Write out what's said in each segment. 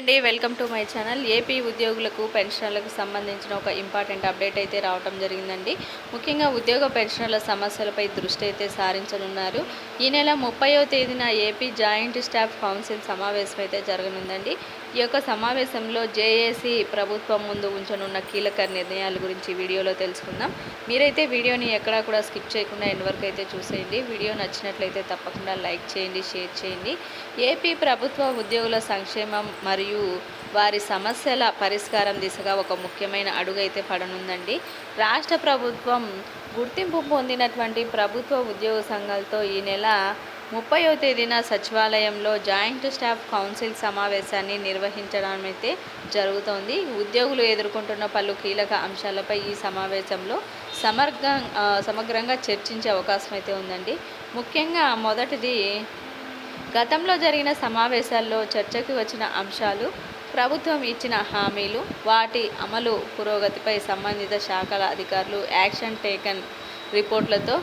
అండి welcome to my channel. AP ఉద్యోగులకు పెన్షనర్లకు సంబంధించిన ఒక ఇంపార్టెంట్ అప్డేట్ అయితే రావటం జరిగిందండి. ముఖ్యంగా ఉద్యోగ పెన్షనర్ల సమస్యలపై దృష్టి అయితే సారించనున్నారు. ఈ నెల ముప్పయో తేదీన ఏపీ జాయింట్ స్టాఫ్ కౌన్సిల్ సమావేశం అయితే జరగనుందండి. ఈ యొక్క సమావేశంలో జేఏసీ ప్రభుత్వం ముందు ఉంచనున్న కీలక నిర్ణయాల గురించి వీడియోలో తెలుసుకుందాం. మీరైతే వీడియోని ఎక్కడా కూడా స్కిప్ చేయకుండా ఎండ్ వరకు అయితే చూసేయండి. వీడియో నచ్చినట్లయితే తప్పకుండా లైక్ చేయండి షేర్ చేయండి. ఏపీ ప్రభుత్వ ఉద్యోగుల సంక్షేమం మరియు వారి సమస్యల పరిష్కారం దిశగా ఒక ముఖ్యమైన అడుగు అయితే పడనుందండి. రాష్ట్ర ప్రభుత్వం గుర్తింపు పొందినటువంటి ప్రభుత్వ ఉద్యోగ సంఘాలతో ఈ నెల ముప్పైవ తేదీన సచివాలయంలో జాయింట్ స్టాఫ్ కౌన్సిల్ సమావేశాన్ని నిర్వహించడం అయితే జరుగుతోంది. ఉద్యోగులు ఎదుర్కొంటున్న పలు కీలక అంశాలపై ఈ సమావేశంలో సమగ్ర సమగ్రంగా చర్చించే అవకాశం అయితే ఉందండి. ముఖ్యంగా మొదటిది గతంలో జరిగిన సమావేశాల్లో చర్చకు వచ్చిన అంశాలు ప్రభుత్వం ఇచ్చిన హామీలు వాటి అమలు పురోగతిపై సంబంధిత శాఖల అధికారులు యాక్షన్ టేకన్ రిపోర్ట్లతో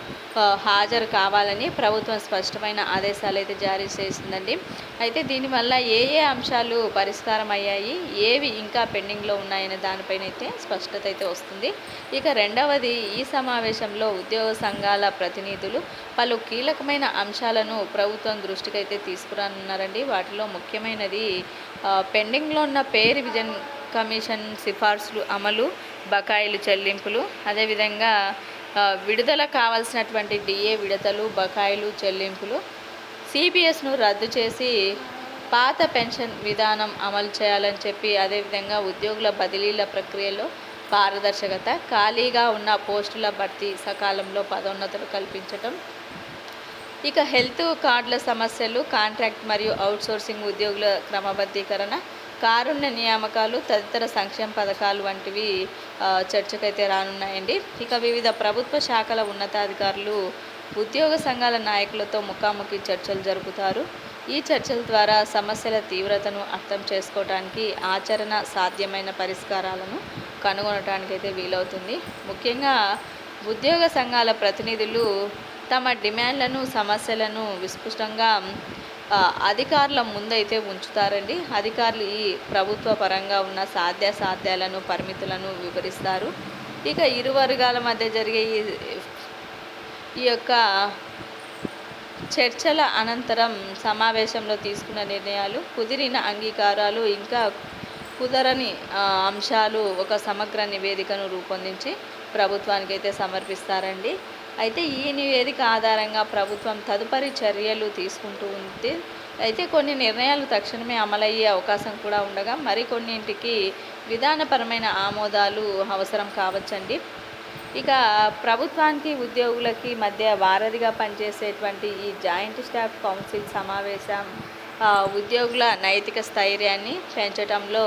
హాజరు కావాలని ప్రభుత్వం స్పష్టమైన ఆదేశాలు అయితే జారీ చేసిందండి. అయితే దీనివల్ల ఏ ఏ అంశాలు పరిష్కారం అయ్యాయి ఏవి ఇంకా పెండింగ్లో ఉన్నాయనే దానిపైన అయితే స్పష్టత అయితే వస్తుంది. ఇక రెండవది ఈ సమావేశంలో ఉద్యోగ సంఘాల ప్రతినిధులు పలు కీలకమైన అంశాలను ప్రభుత్వం దృష్టికి అయితే తీసుకురానున్నారండి. వాటిలో ముఖ్యమైనది పెండింగ్లో ఉన్న పే రివిజన్ కమిషన్ సిఫార్సులు అమలు బకాయిలు చెల్లింపులు అదేవిధంగా విడుదల కావాల్సినటువంటి డిఏ విడతలు బకాయిలు చెల్లింపులు సిపిఎస్ను రద్దు చేసి పాత పెన్షన్ విధానం అమలు చేయాలని చెప్పి అదేవిధంగా ఉద్యోగుల బదిలీల ప్రక్రియలో పారదర్శకత ఖాళీగా ఉన్న పోస్టుల భర్తీ సకాలంలో పదోన్నతులు కల్పించటం. ఇక హెల్త్ కార్డుల సమస్యలు కాంట్రాక్ట్ మరియు అవుట్సోర్సింగ్ ఉద్యోగుల క్రమబద్ధీకరణ కారుణ్య నియామకాలు తదితర సంక్షేమ పథకాలు వంటివి చర్చకైతే రానున్నాయండి. ఇక వివిధ ప్రభుత్వ శాఖల ఉన్నతాధికారులు ఉద్యోగ సంఘాల నాయకులతో ముఖాముఖి చర్చలు జరుపుతారు. ఈ చర్చల ద్వారా సమస్యల తీవ్రతను అర్థం చేసుకోవడానికి ఆచరణ సాధ్యమైన పరిష్కారాలను కనుగొనడానికి అయితే వీలవుతుంది. ముఖ్యంగా ఉద్యోగ సంఘాల ప్రతినిధులు తమ డిమాండ్లను సమస్యలను విస్పష్టంగా అధికారుల ముందైతే ఉంచుతారండి. అధికారులు ఈ ప్రభుత్వ పరంగా ఉన్న సాధ్యాసాధ్యాలను పరిమితులను వివరిస్తారు. ఇక ఇరు వర్గాల మధ్య జరిగే ఈ ఈ యొక్క చర్చల అనంతరం సమావేశంలో తీసుకున్న నిర్ణయాలు కుదిరిన అంగీకారాలు ఇంకా కుదరని అంశాలు ఒక సమగ్ర నివేదికను రూపొందించి ప్రభుత్వానికైతే సమర్పిస్తారండి. అయితే ఈ నివేదిక ఆధారంగా ప్రభుత్వం తదుపరి చర్యలు తీసుకుంటూ ఉంది అయితే కొన్ని నిర్ణయాలు తక్షణమే అమలయ్యే అవకాశం కూడా ఉండగా మరికొన్నింటికి విధానపరమైన ఆమోదాలు అవసరం కావచ్చండి. ఇక ప్రభుత్వానికి ఉద్యోగులకి మధ్య వారధిగా పనిచేసేటువంటి ఈ జాయింట్ స్టాఫ్ కౌన్సిల్ సమావేశం ఉద్యోగుల నైతిక స్థైర్యాన్ని పెంచడంలో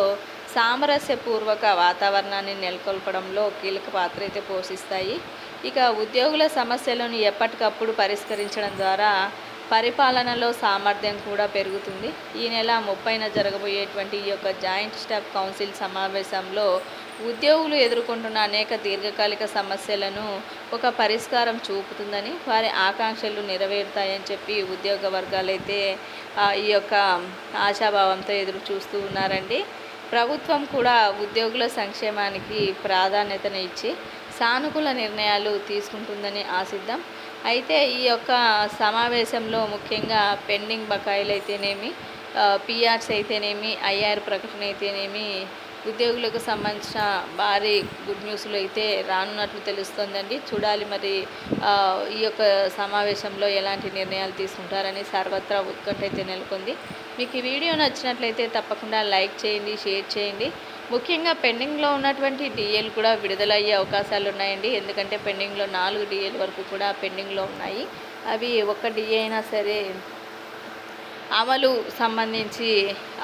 సామరస్యపూర్వక వాతావరణాన్ని నెలకొల్పడంలో కీలక పాత్ర అయితే పోషిస్తాయి. ఇక ఉద్యోగుల సమస్యలను ఎప్పటికప్పుడు పరిష్కరించడం ద్వారా పరిపాలనలో సామర్థ్యం కూడా పెరుగుతుంది. ఈ నెల ముప్పైన జరగబోయేటువంటి ఈ యొక్క జాయింట్ స్టాఫ్ కౌన్సిల్ సమావేశంలో ఉద్యోగులు ఎదుర్కొంటున్న అనేక దీర్ఘకాలిక సమస్యలను ఒక పరిష్కారం చూపుతుందని వారి ఆకాంక్షలు నెరవేరుతాయని చెప్పి ఉద్యోగ వర్గాలైతే ఈ యొక్క ఆశాభావంతో ఎదురు చూస్తూ ఉన్నారండి. ప్రభుత్వం కూడా ఉద్యోగుల సంక్షేమానికి ప్రాధాన్యతను ఇచ్చి సానుకూల నిర్ణయాలు తీసుకుంటుందని ఆశిద్దాం. అయితే ఈ యొక్క సమావేశంలో ముఖ్యంగా పెండింగ్ బకాయిలు అయితేనేమి పిఆర్స్ అయితేనేమి ఐఆర్ ప్రకటన అయితేనేమి ఉద్యోగులకు సంబంధించిన భారీ గుడ్ న్యూస్లు అయితే రానున్నట్లు తెలుస్తోందండి. చూడాలి మరి ఈ యొక్క సమావేశంలో ఎలాంటి నిర్ణయాలు తీసుకుంటారని సర్వత్రా ఉత్కంఠ అయితే నెలకొంది. మీకు ఈ వీడియో నచ్చినట్లయితే తప్పకుండా లైక్ చేయండి షేర్ చేయండి. ముఖ్యంగా పెండింగ్లో ఉన్నటువంటి డిఏలు కూడా విడుదలయ్యే అవకాశాలు ఉన్నాయండి ఎందుకంటే పెండింగ్లో నాలుగు డిఏల వరకు కూడా పెండింగ్లో ఉన్నాయి. అవి ఒక్క డిఏ అయినా సరే అమలు సంబంధించి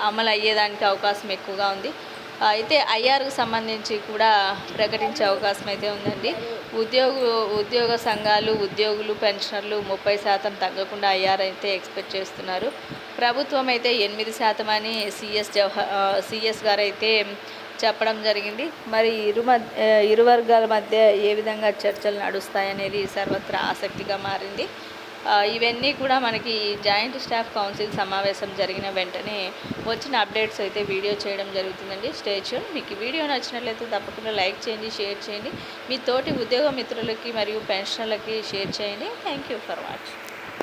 అమలు అయ్యేదానికి అవకాశం ఎక్కువగా ఉంది. అయితే ఐఆర్కు సంబంధించి కూడా ప్రకటించే అవకాశం అయితే ఉందండి. ఉద్యోగు ఉద్యోగ సంఘాలు ఉద్యోగులు పెన్షనర్లు ముప్పై శాతం తగ్గకుండా ఐఆర్ అయితే ఎక్స్పెక్ట్ చేస్తున్నారు. ప్రభుత్వం అయితే ఎనిమిది శాతం అని సిఎస్ జవహ సిఎస్ గారు అయితే చెప్పడం జరిగింది. మరి ఇరు మధ్య ఇరు వర్గాల మధ్య ఏ విధంగా చర్చలు నడుస్తాయనేది సర్వత్రా ఆసక్తిగా మారింది. ఇవన్నీ కూడా మనకి జాయింట్ స్టాఫ్ కౌన్సిల్ సమావేశం జరిగిన వెంటనే వచ్చిన అప్డేట్స్ అయితే వీడియో చేయడం జరుగుతుందండి. స్టేచ్యూన్ మీకు వీడియో నచ్చినట్లయితే తప్పకుండా లైక్ చేయండి షేర్ చేయండి. మీ తోటి ఉద్యోగ మిత్రులకి మరియు పెన్షనర్లకి షేర్ చేయండి. Thank you for watching